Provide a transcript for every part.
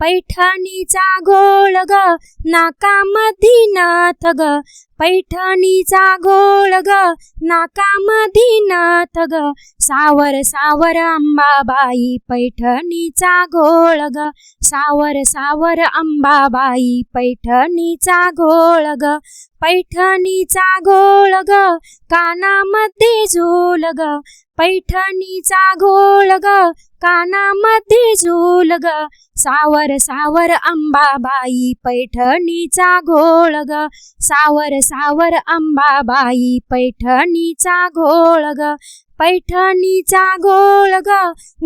पैठणीचा घोळ ग नाकामधी नथ ग. पैठणीचा घोळ ग नाकामधी नथ ग. सावर सावर अंबाबाई पैठणीचा घोळ ग. सावर सावर अंबाबाई पैठणीचा घोळ ग. पैठणीचा घोळ ग कानामध्ये झोल ग. पैठणीचा घोळ ग कानामध्ये झोल ग. सावर सावर अंबाबाई पैठणीचा घोळ ग. सावर सावर अंबाबाई पैठणीचा घोळ ग. पैठणीचा घोळ ग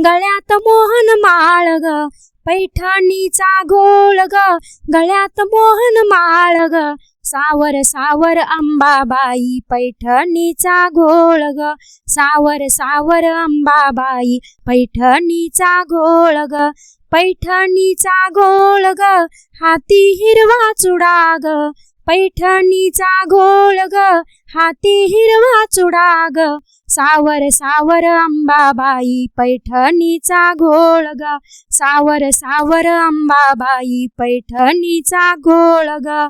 गळ्यात मोहन माळ ग. पैठणीचा घोळ ग गळ्यात मोहन माळ ग. सावर सावर अंबाबाई पैठणीचा घोळ ग. सावर सावर अंबाबाई पैठणीचा घोळ ग. पैठणीचा घोळ ग. हाती हिरवा चुडा ग. पैठणीचा घोळ ग. हाती हिरवा चुडा ग. सावर सावर अंबाबाई पैठणीचा घोळ ग. सावर सावर अंबाबाई पैठणीचा घोळ ग.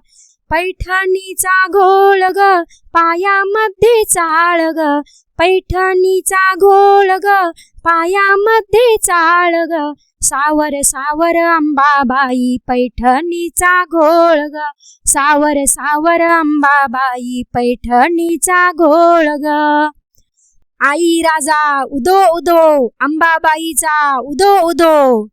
पैठणीचा घोळ ग पायामध्ये चाळ ग. पैठणीचा घोळ ग पायामध्ये चाळ ग. सावर सावर अंबाबाई पैठणीचा घोळ ग. सावर सावर अंबाबाई पैठणीचा घोळ ग. आई राजा उदो उदो. अंबाबाईचा उदो उदो.